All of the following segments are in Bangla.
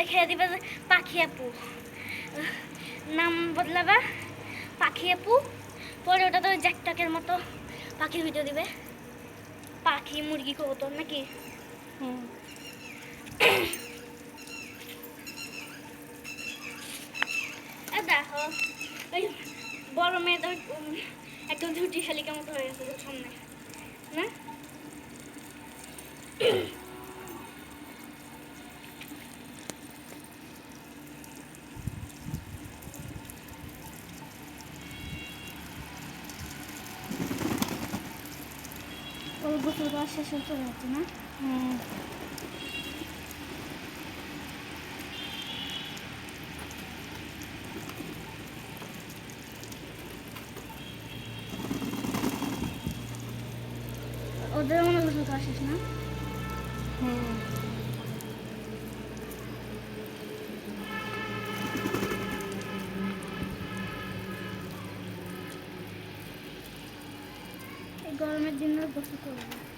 লিখে দিবে যে পাখি আপু। নাম বদলাবা পাখি আপু। পরে ওটা তো জ্যাকটকের মতো পাখির ভিডিও দিবে। পাখি মুরগি কবুতর নাকি? হুম। দেখো ওই বড় মেয়েটা উম, একদম ঝুটি শালিকা মতো হয়ে গেছে সামনে না? ওর গোসল করা শেষ হয়ে চলে যাচ্ছে না? ওদের মনে হয় গোসল করা শেষ না? হুম। এই গরমের দিন গোসল করব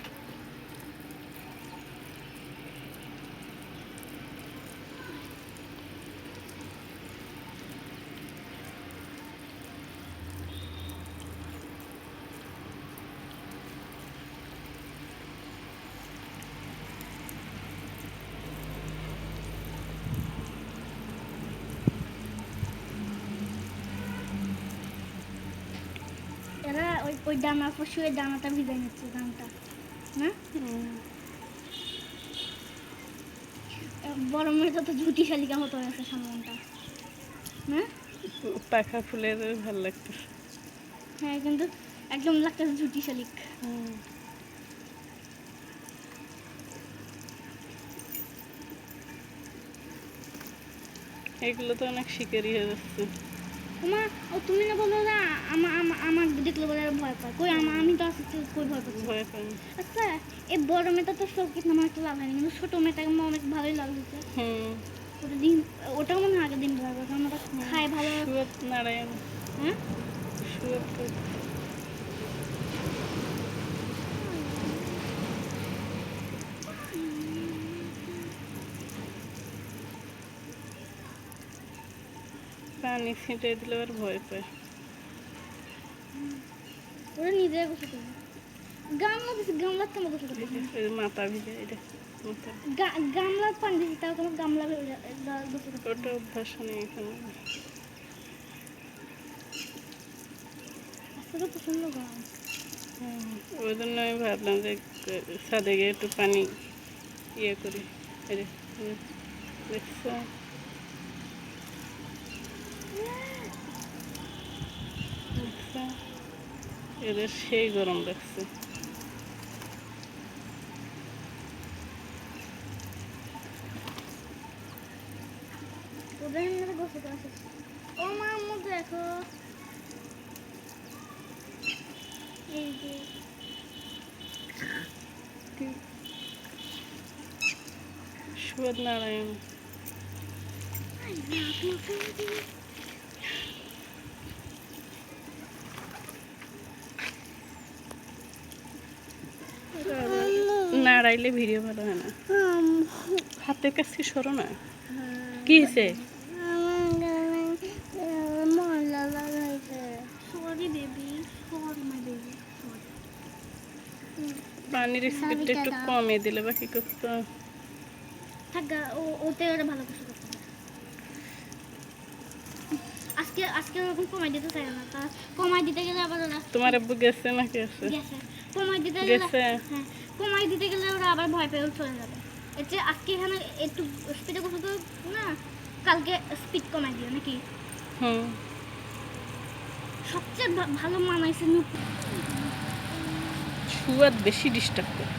এরা ওই পর শুয়ে ডানাটা ভিজে নিচ্ছে ডানটা। না বড় মেয়েটা তো ঝুটি শালিকা মতো হয়েছে সামনটা। না পাখা ফুলের ভালো লাগতেছে। হ্যাঁ কিন্তু একদম লাগতেছে ঝুটি শালিক। এগুলো তো অনেক শিকারি হয়ে যাচ্ছে। মা ও তুমি না বলো না আমার আমার দেখলে বলে ভয় পায়। কই আমার আমি তো আছি কই ভয় পাচ্ছি? ভয় পাই। আচ্ছা এই বড় মেয়েটা তো সব কিছু আমার একটু লাভ হয়নি কিন্তু ছোটো মেয়েটাকে আমার অনেক ভালোই লাগছে হুম। ওটা দিন ওটাও মনে হয় আগের দিন ভয় পাচ্ছে আমরা খাই ভালো। নারায়ণ। হ্যাঁ? পানি ছিটে দিলে আর ভয় পায়। ওরা নিজে গোসল করবে গামলা দিচ্ছে গামলার তো গোসল করতে মাথা ভিজে এটা মাথা। গা- গামলার পানি দিচ্ছে তাও কোনো গামলা গোসল ওটা অভ্যাস নেই এখানে। আসলে প্রচণ্ড গরম। ওই জন্য আমি ভাবলাম যে ছাদে গিয়ে একটু পানি ইয়ে করি। দেখছ? এদের সেই গরম লাগছে। ও মার মধ্যে দেখো। এই যে। সুয়াদ নারায়ণ। নাড়াইলে ভিডিও ভালো হয় না। হাতের কাছে সরো না? কি হয়েছে পানির স্পিডটা একটু কমে দিলে বা কি করতো? থাক ওতে ওরা ভালো কিছু করতে আজকে আজকে ওরকম কমাই দিতে চাই না কমাই দিতে গেলে আবার তোমার আব্বু গেছে নাকি? আছে গেছে। কমাই দিতে গেলে গেছে? হ্যাঁ। কমাই দিতে গেলে ওরা আবার ভয় পেয়েও চলে যাবে। এর চেয়ে আজকে এখানে একটু স্পিডে কথা তো না কালকে স্পিড কমাই দিও নাকি? হুম। সবচেয়ে ভালো মানাইছে নুপ সুয়াদ বেশি ডিস্টার্ব করে।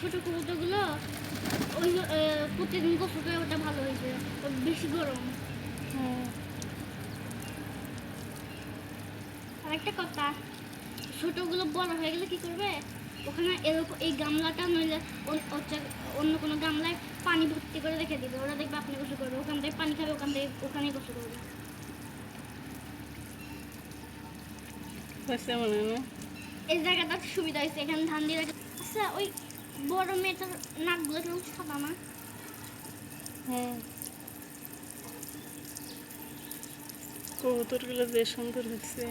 ছোটো কবুতরগুলো ওই প্রতিদিন গোসল করে ওটা ভালো হয়েছে বেশি গরম। আর আরেকটা কথা ছোটোগুলো বড় হয়ে গেলে কি করবে? ওখানে এরকম এই গামলাটা নইলে অন্য কোনো গামলায় পানি ভর্তি করে রেখে দিবে। ওরা দেখবে আপনি গোসল করবে। ওখান থেকে পানি খাবে ওখান থেকে ওখানেই গোসল করবে। এই জায়গাটা সুবিধা হয়েছে। এখানে ধান দিয়ে আচ্ছা ওই বড় মেয়েটার নাকগুলো কেমন সাদা না? হ্যাঁ কবুতরগুলো বেশ সুন্দর হচ্ছে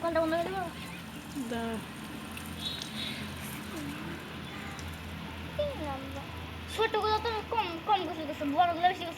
কলটা বন্ধ করে দেবো ছোটগুলো তো কম কম কিছু দিচ্ছে বড়গুলো বেশি